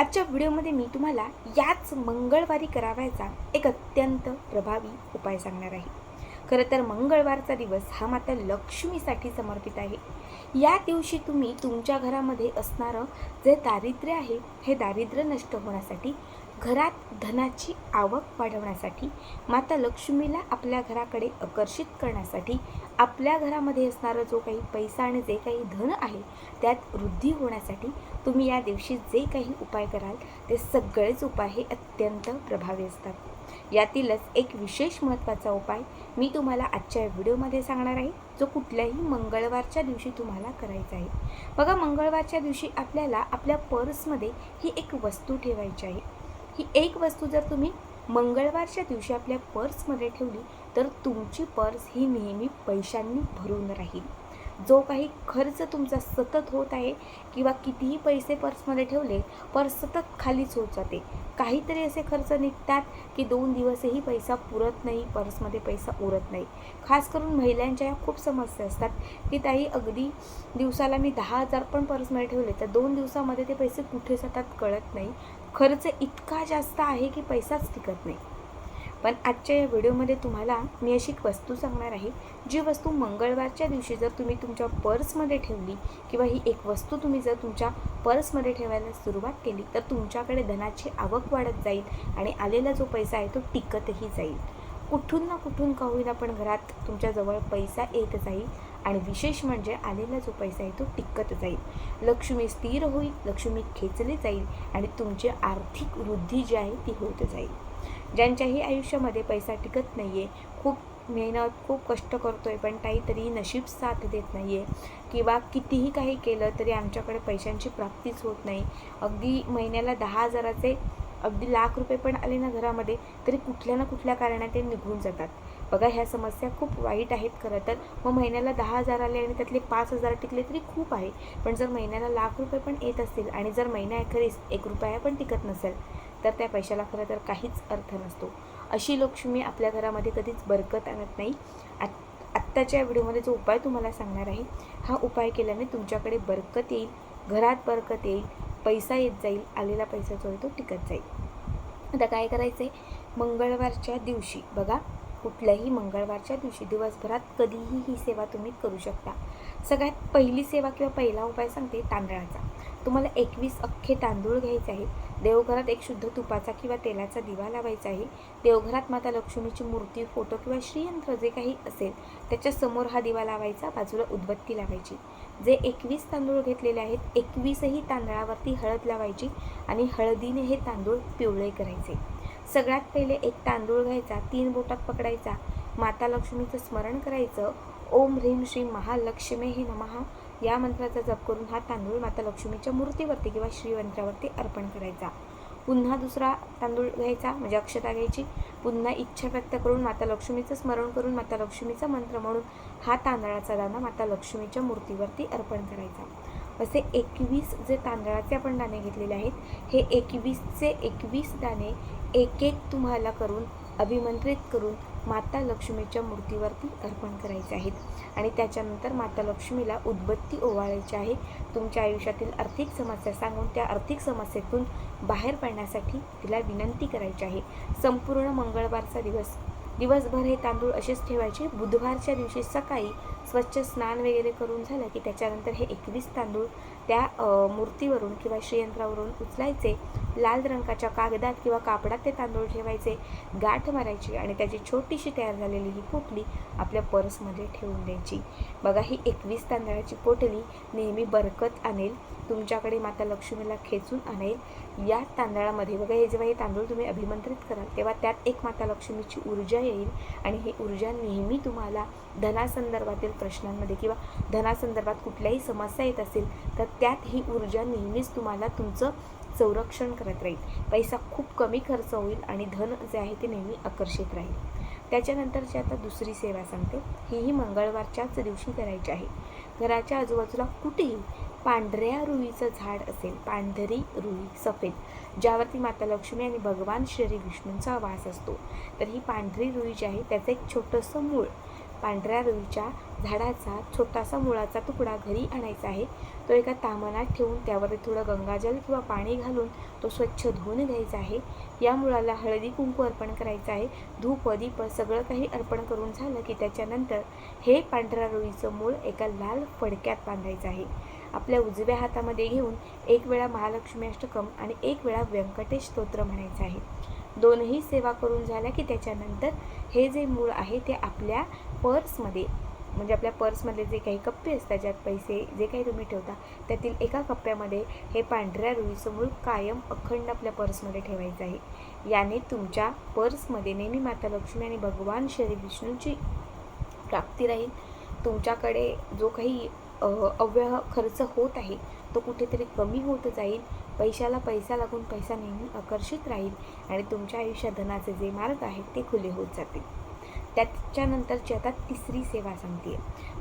आजच्या व्हिडिओमध्ये मी तुम्हाला याच मंगळवारी करावायचा एक अत्यंत प्रभावी उपाय सांगणार आहे. खरं तर मंगळवारचा दिवस हा मात्र लक्ष्मीसाठी समर्पित आहे. या दिवशी तुम्ही तुमच्या घरामध्ये असणारं जे दारिद्र्य आहे हे दारिद्र्य नष्ट होण्यासाठी घरात धनाची आवक वाढवण्यासाठी माता लक्ष्मीला आपल्या घराकडे आकर्षित करण्यासाठी आपल्या घरामध्ये असणारा जो काही पैसा आणि जे काही धन आहे त्यात वृद्धी होण्यासाठी तुम्ही या दिवशी जे काही उपाय कराल ते सगळेच उपाय हे अत्यंत प्रभावी असतात. यातीलच एक विशेष महत्त्वाचा उपाय मी तुम्हाला आजच्या व्हिडिओमध्ये सांगणार आहे जो कुठल्याही मंगळवारच्या दिवशी तुम्हाला करायचा आहे. बघा मंगळवारच्या दिवशी आपल्याला आपल्या पर्समध्ये ही एक वस्तू ठेवायची आहे. ही एक वस्तू जर तुम्ही मंगळवारच्या दिवशी आपल्या पर्समध्ये ठेवली तर तुमची पर्स ही नेहमी पैशांनी भरून राहील. जो काही खर्च तुमचा सतत होत आहे किंवा कितीही पैसे पर्समध्ये ठेवले पर्स सतत खालीच होत जाते. काहीतरी असे खर्च निघतात की दोन दिवसही पैसा पुरत नाही पर्समध्ये पैसा उरत नाही. खास करून महिलांच्या या खूप समस्या असतात की ताई अगदी दिवसाला मी दहा हजार पण पर्समध्ये ठेवले तर दोन दिवसामध्ये ते पैसे कुठे जातात कळत नाही. खर्च इतका जास्त आहे की पैसाच टिकत नाही. पण आजच्या या व्हिडिओमध्ये तुम्हाला मी अशी एक वस्तू सांगणार आहे जी वस्तू मंगळवारच्या दिवशी जर तुम्ही तुमच्या पर्समध्ये ठेवली किंवा ही एक वस्तू तुम्ही जर तुमच्या पर्समध्ये ठेवायला सुरुवात केली तर तुमच्याकडे धनाची आवक वाढत जाईल आणि आलेला जो पैसा आहे तो टिकतही जाईल. कुठून ना कुठून का होईना पण घरात तुमच्याजवळ पैसा येत जाईल आणि विशेष म्हणजे आलेला जो पैसा आहे तो टिकत जाईल. लक्ष्मी स्थिर होईल लक्ष्मी खेचली जाईल आणि तुमची आर्थिक वृद्धी जी आहे ती होत जाईल. ज्यांच्याही आयुष्यामध्ये पैसा टिकत नाही आहे खूप मेहनत खूप कष्ट करतो आहे पण काहीतरी नशीब साथ देत नाही आहे किंवा कितीही काही केलं तरी आमच्याकडे पैशांची प्राप्तीच होत नाही. अगदी महिन्याला दहा हजाराचे अगदी लाख रुपये पण आले ना घरामध्ये तरी कुठल्या ना कुठल्या कारणाने ते निघून जातात. बघा ह्या समस्या खूप वाईट आहेत खरं तर. मग महिन्याला दहा हजार आले आणि त्यातले पाच हजार टिकले तरी खूप आहे. पण जर महिन्याला लाख रुपये पण येत असतील आणि जर महिन्याखेरीस एक रुपया पण टिकत नसेल तर त्या पैशाला खरं तर काहीच अर्थ नसतो. अशी लक्ष्मी आपल्या घरामध्ये कधीच बरकत आणत नाही. आत आत्ताच्या व्हिडिओमध्ये जो उपाय तुम्हाला सांगणार आहे हा उपाय केल्याने तुमच्याकडे बरकत येईल घरात बरकत येईल पैसा येत जाईल आलेला पैसा जो आहे तो टिकत जाईल. आता काय करायचं आहे मंगळवारच्या दिवशी बघा कुठल्याही मंगळवारच्या दिवशी दिवसभरात कधीही ही सेवा तुम्ही करू शकता. सगळ्यात पहिली सेवा किंवा पहिला उपाय सांगते तांदळाचा. तुम्हाला एकवीस अख्खे तांदूळ घ्यायचे आहेत. देवघरात एक शुद्ध तुपाचा किंवा तेलाचा दिवा लावायचा आहे. देवघरात माता लक्ष्मीची मूर्ती फोटो किंवा श्रीयंत्र जे काही असेल त्याच्यासमोर हा दिवा लावायचा बाजूला उदबत्ती लावायची. जे एकवीस तांदूळ घेतलेले आहेत एकवीसही तांदळावरती हळद लावायची आणि हळदीने हे तांदूळ पिवळे करायचे. सगळ्यात पहिले एक तांदूळ घ्यायचा तीन बोटात पकडायचा. माता लक्ष्मीचं स्मरण करायचं. ओम ह्रीम श्री महालक्ष्मी हे नमहा या मंत्राचा जप करून हा तांदूळ माता लक्ष्मीच्या मूर्तीवरती किंवा श्रीयंत्रावरती अर्पण करायचा. पुन्हा दुसरा तांदूळ घ्यायचा म्हणजे अक्षता घ्यायची. पुन्हा इच्छा व्यक्त करून माता लक्ष्मीचं स्मरण करून माता लक्ष्मीचा मंत्र म्हणून हा तांदळाचा दाना माता लक्ष्मीच्या मूर्तीवरती अर्पण करायचा. असे एकवीस जे तांदळाचे आपण दाणे घेतलेले आहेत हे एकवीसचे एकवीस दाणे एक एक तुम्हाला करून अभिमंत्रित करून माता लक्ष्मीच्या मूर्तीवरती अर्पण करायचे आहेत. आणि त्याच्यानंतर माता लक्ष्मीला उदबत्ती ओवाळायची आहे. तुमच्या आयुष्यातील आर्थिक समस्या सांगून त्या आर्थिक समस्येतून बाहेर पडण्यासाठी तिला विनंती करायची आहे. संपूर्ण मंगळवारचा दिवस. दिवसभर हे तांदूळ असेच ठेवायचे. बुधवारच्या दिवशी सकाळी स्वच्छ स्नान वगैरे करून झालं की त्याच्यानंतर हे एकवीस तांदूळ त्या मूर्तीवरून किंवा श्रीयंत्रावरून उचलायचे. लाल रंगाच्या कागदात किंवा कापडात ते तांदूळ ठेवायचे गाठ मारायची आणि त्याची छोटीशी तयार झालेली ही पोटली आपल्या पर्समध्ये ठेवून द्यायची. बघा ही एकवीस तांदळाची पोटली नेहमी बरकत आणेल तुमच्याकडे माता लक्ष्मीला खेचून आणेल. या तांदळामध्ये बघा हे जेव्हा हे तांदूळ तुम्ही अभिमंत्रित कराल तेव्हा त्यात एक माता लक्ष्मीची ऊर्जा येईल आणि ही ऊर्जा नेहमी तुम्हाला धनासंदर्भातील प्रश्नांमध्ये किंवा धनासंदर्भात कुठल्याही समस्या येत असेल तर त्यात ही ऊर्जा नेहमीच तुम्हाला तुमचं संरक्षण करत राहील. पैसा खूप कमी खर्च होईल आणि धन जे आहे ते नेहमी आकर्षित राहील. त्याच्यानंतरची आता दुसरी सेवा सांगते हीही मंगळवारच्याच दिवशी करायची आहे. घराच्या आजूबाजूला कुठेही पांढऱ्या रुईचं झाड असेल पांढरी रुई सफेद ज्यावरती माता लक्ष्मी आणि भगवान श्री विष्णूंचा वास असतो तर ही पांढरी रुई जी आहे त्याचं एक छोटंसं मूळ पांढऱ्या रुईच्या झाडाचा छोटासा मुळाचा तुकडा घरी आणायचा आहे. तो एका तामनात ठेवून त्यावर थोडं गंगाजल किंवा पाणी घालून तो स्वच्छ धुवून घ्यायचा आहे. या मुळाला हळदी कुंकू अर्पण करायचं आहे. धूप दीप सगळं काही अर्पण करून झालं की त्याच्यानंतर हे पांढऱ्या रुईचं मूळ एका लाल फडक्यात बांधायचं आहे. आपल्या उजव्या हातामध्ये घेऊन एक वेळा महालक्ष्मी अष्टकम आणि एक वेळा व्यंकटेश स्तोत्र म्हणायचं आहे. दोनही सेवा करून झाल्या की त्याच्यानंतर हे जे मूळ आहे ते आपल्या पर्समध्ये म्हणजे आपल्या पर्समधले जे काही कप्पे असतात ज्यात पैसे जे काही तुम्ही ठेवता त्यातील एका कप्प्यामध्ये हे पांढऱ्या रुईचं मूळ कायम अखंड आपल्या पर्समध्ये ठेवायचं आहे. याने तुमच्या पर्समध्ये नेहमी माता लक्ष्मी आणि भगवान श्री विष्णूची प्राप्ती राहील. तुमच्याकडे जो काही अव्यय खर्च होत आहे. तो कुठेतरी कमी होत जाईल. पैशाला पैसा लागून पैसा नेहमी आकर्षित राहील आणि तुमच्या आयुष्यात धनाचे जे मार्ग आहेत ते खुले होत जातील. त्याच्यानंतरची आता तिसरी सेवा सांगते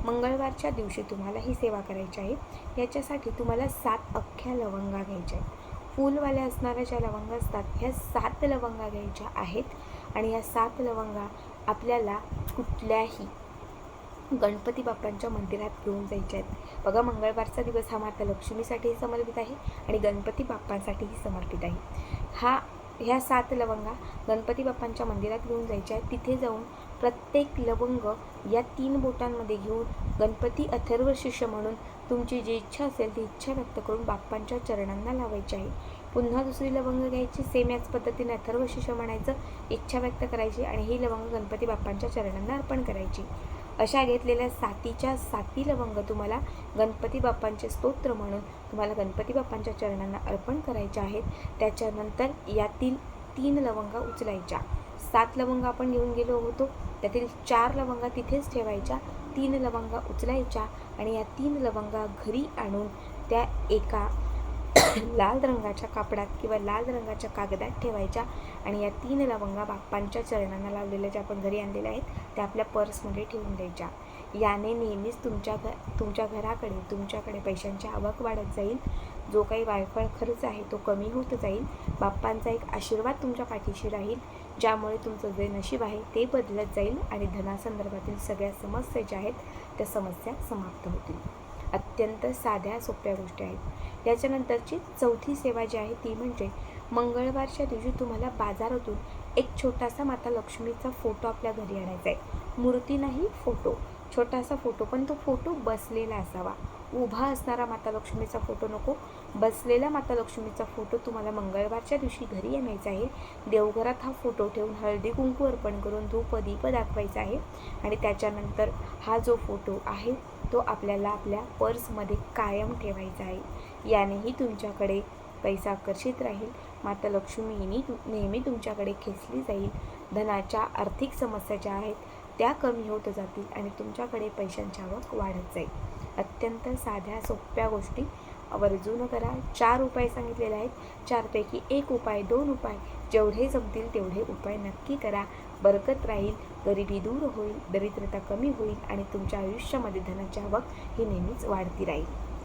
मंगळवारच्या दिवशी तुम्हाला ही सेवा करायची आहे. याच्यासाठी तुम्हाला सात अख्ख्या लवंगा घ्यायच्या आहेत. फूलवाल्या असणाऱ्या ज्या लवंगा असतात ह्या सात लवंगा घ्यायच्या आहेत. आणि ह्या सात लवंगा आपल्याला कुठल्याही गणपती बाप्पांच्या मंदिरात घेऊन जायचे आहेत. बघा मंगळवारचा दिवस हा माता लक्ष्मीसाठीही समर्पित आहे आणि गणपती बाप्पांसाठीही समर्पित आहे. हा ह्या सात लवंगा गणपती बाप्पांच्या मंदिरात घेऊन जायच्या आहेत. तिथे जाऊन प्रत्येक लवंग या तीन बोटांमध्ये घेऊन गणपती अथर्व शिष्य म्हणून तुमची जी इच्छा असेल ती इच्छा व्यक्त करून बाप्पांच्या चरणांना लावायची आहे. पुन्हा दुसरी लवंग घ्यायची सेम याच पद्धतीने अथर्व शिष्य म्हणायचं इच्छा व्यक्त करायची आणि ही लवंग गणपती बाप्पांच्या चरणांना अर्पण करायची. अशा घेतलेल्या सातीच्या साती लवंग तुम्हाला गणपती बाप्पांचे स्तोत्र म्हणून तुम्हाला गणपती बाप्पांच्या चरणांना अर्पण करायच्या आहेत. त्याच्यानंतर यातील तीन लवंगा उचलायच्या. सात लवंग आपण घेऊन गेलो होतो. त्यातील चार लवंगा तिथेच ठेवायच्या. तीन लवंगा उचलायच्या आणि या तीन लवंगा घरी आणून त्या एका लाल रंगाच्या कापडात किंवा लाल रंगाच्या कागदात ठेवायच्या आणि या तीन लवंगा बाप्पांच्या चरणांना लावलेल्या ज्या आपण घरी आणलेल्या आहेत त्या आपल्या पर्समध्ये ठेवून द्यायच्या. याने नेहमीच तुमच्या घ तुमच्या घराकडे तुमच्याकडे पैशांची आवक वाढत जाईल. जो काही वायफळ खर्च आहे तो कमी होत जाईल. बाप्पांचा एक आशीर्वाद तुमच्या पाठीशी राहील ज्यामुळे तुमचं जे नशीब आहे ते बदलत जाईल आणि धनासंदर्भातील सगळ्या समस्या ज्या आहेत त्या समस्या समाप्त होतील. अत्यंत साध्या सोप्या गोष्टी आहेत. याच्यानंतरची चौथी सेवा जी आहे ती म्हणजे मंगळवारच्या दिवशी तुम्हाला बाजारातून एक छोटासा माता लक्ष्मीचा फोटो आपल्या घरी आणायचा आहे. मूर्ती नाही फोटो. छोटासा फोटो पण तो फोटो बसलेला असावा. उभा असणारा माता लक्ष्मीचा फोटो नको. बसलेला माता लक्ष्मीचा फोटो तुम्हाला मंगळवारच्या दिवशी घरी आणायचा आहे. देवघरात हा फोटो ठेवून हळदी कुंकू अर्पण करून धूप दीप दाखवायचा आहे. आणि त्याच्यानंतर हा जो फोटो आहे तो आपल्याला आपल्या पर्समध्ये कायम ठेवायचा आहे. यानेही तुमच्याकडे पैसा आकर्षित राहील. माता लक्ष्मीनी तु नेहमी तुमच्याकडे खेचली जाईल. धनाच्या आर्थिक समस्या ज्या आहेत त्या कमी होत जातील आणि तुमच्याकडे पैशांची आवक वाढत जाईल. अत्यंत साध्या सोप्या गोष्टी आवर्जून करा. चार उपाय सांगितलेले आहेत. चारपैकी एक उपाय दोन उपाय. जेवढे जमतील तेवढे उपाय नक्की करा. बरकत राहील गरिबी दूर होईल दरिद्रता कमी होईल आणि तुमच्या आयुष्यामध्ये धनाची आवक ही नेहमीच वाढती राहील.